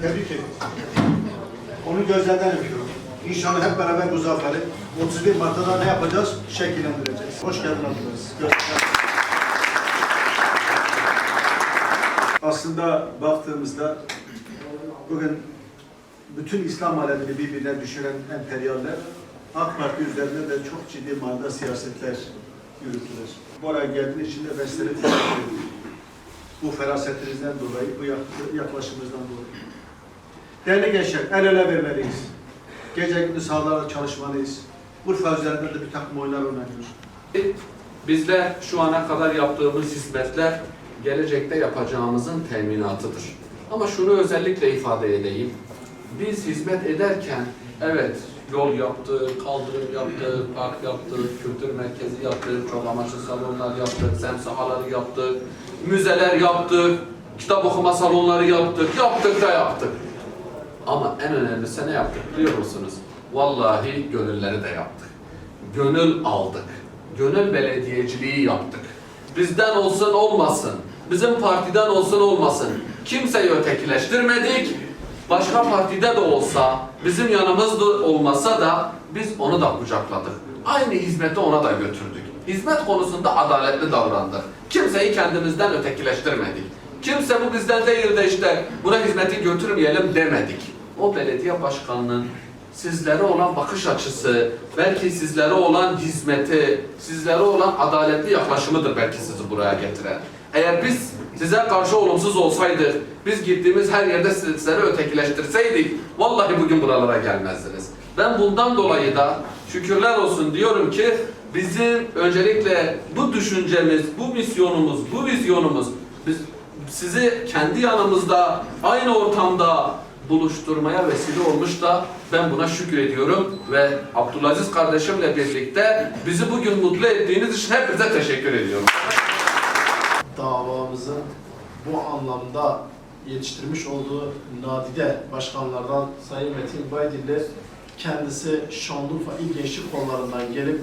tebrik ediyorum. Onu gözlerden öpüyorum. İnşallah hep beraber bu zaferi 31 Mart'ta da ne yapacağız? Şekillendireceğiz. Hoş geldin Abdülaziz. Aslında baktığımızda bugün bütün İslam alemini birbirine düşüren emperyaller AK Parti üzerinde de çok ciddi manada siyasetler yürüttüler. Buraya geldiğiniz için de ben ederim. Bu ferasetinizden dolayı, bu yak- yaklaşımınızdan dolayı. Değerli gençler, el ele vermeliyiz. Gece gündüz sahalarda çalışmalıyız. Urfa üzerinde de bir takım oyunlar oynanıyor. Bizler şu ana kadar yaptığımız hizmetler gelecekte yapacağımızın teminatıdır. Ama şunu özellikle ifade edeyim. Biz hizmet ederken evet yol yaptık, kaldırım yaptık, park yaptık, kültür merkezi yaptık, çok amaçlı salonlar yaptık, sem sahaları yaptık, müzeler yaptık, kitap okuma salonları yaptık, yaptık da yaptık. Ama en önemlisi ne yaptık biliyor musunuz? Vallahi gönülleri de yaptık. Gönül aldık. Gönül belediyeciliği yaptık. Bizden olsun olmasın, bizim partiden olsun olmasın. Kimseyi ötekileştirmedik. Başka partide de olsa, bizim yanımızda olmasa da biz onu da kucakladık. Aynı hizmeti ona da götürdük. Hizmet konusunda adaletli davrandık. Kimseyi kendimizden ötekileştirmedik. Kimse bu bizden değil de işte buna hizmeti götürmeyelim demedik. O belediye başkanının sizlere olan bakış açısı, belki sizlere olan hizmeti, sizlere olan adaletli yaklaşımıdır belki sizi buraya getiren. Eğer biz size karşı olumsuz olsaydık, biz gittiğimiz her yerde sizleri ötekileştirseydik, vallahi bugün buralara gelmezdiniz. Ben bundan dolayı da şükürler olsun diyorum ki bizim öncelikle bu düşüncemiz, bu misyonumuz, bu vizyonumuz biz sizi kendi yanımızda, aynı ortamda buluşturmaya vesile olmuş da ben buna şükrediyorum ve Abdülaziz kardeşimle birlikte bizi bugün mutlu ettiğiniz için hepinize teşekkür ediyorum. davamızın bu anlamda yetiştirmiş olduğu nadide başkanlardan Sayın Metin Baydilli kendisi Şanlıurfa İl Gençlik Kolları'ndan gelip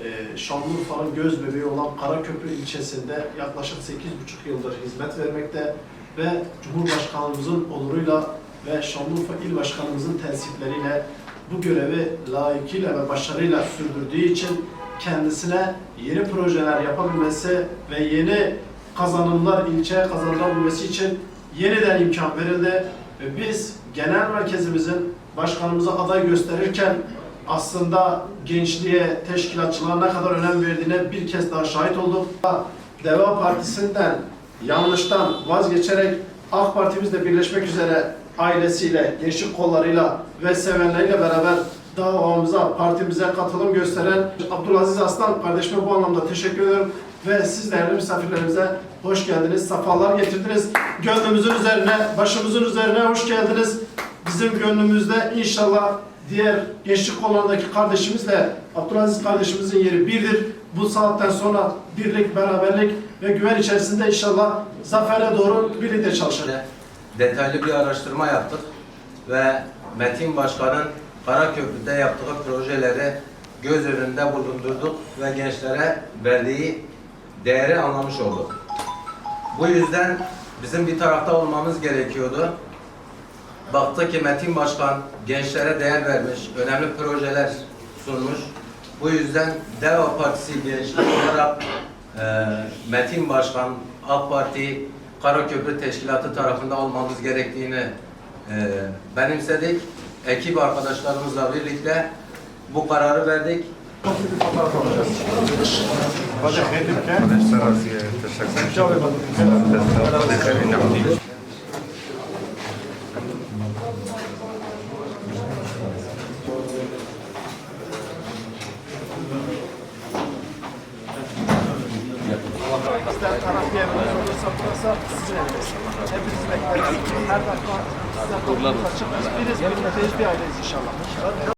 e, Şanlıurfa'nın göz bebeği olan Karaköprü ilçesinde yaklaşık 8,5 yıldır hizmet vermekte ve Cumhurbaşkanımızın onuruyla ve Şanlıurfa İl Başkanımızın tensipleriyle bu görevi layıkıyla ve başarıyla sürdürdüğü için kendisine yeni projeler yapabilmesi ve yeni kazanımlar ilçeye kazanılabilmesi için yeniden imkan verildi. Ve biz genel merkezimizin başkanımıza aday gösterirken aslında gençliğe, teşkilatçılığa ne kadar önem verdiğine bir kez daha şahit olduk. Deva Partisi'nden yanlıştan vazgeçerek AK Partimizle birleşmek üzere ailesiyle, gençlik kollarıyla ve sevenleriyle beraber davamıza, partimize katılım gösteren Abdülaziz Aslan kardeşime bu anlamda teşekkür ederim. Ve siz değerli misafirlerimize hoş geldiniz, safalar getirdiniz. Gönlümüzün üzerine, başımızın üzerine hoş geldiniz. Bizim gönlümüzde inşallah diğer gençlik kollarındaki kardeşimizle Abdülaziz kardeşimizin yeri birdir. Bu saatten sonra birlik, beraberlik ve güven içerisinde inşallah zafere doğru birlikte çalışacağız. Detaylı bir araştırma yaptık ve Metin Başkan'ın Karaköprü'de yaptığı projeleri göz önünde bulundurduk ve gençlere verdiği değeri anlamış olduk. Bu yüzden bizim bir tarafta olmamız gerekiyordu. Baktı ki Metin Başkan gençlere değer vermiş, önemli projeler sunmuş. Bu yüzden Deva Partisi gençlik olarak e, Metin Başkan, AK Parti, Karaköprü Teşkilatı tarafında olmamız gerektiğini e, benimsedik. Ekip arkadaşlarımızla birlikte bu kararı verdik. İster taraf yeriniz olursa burası sizin eviniz. Hepinizi bekleriz. Her dakika size kapımız açık. Biz biriz, birlikteyiz, bir aileyiz inşallah.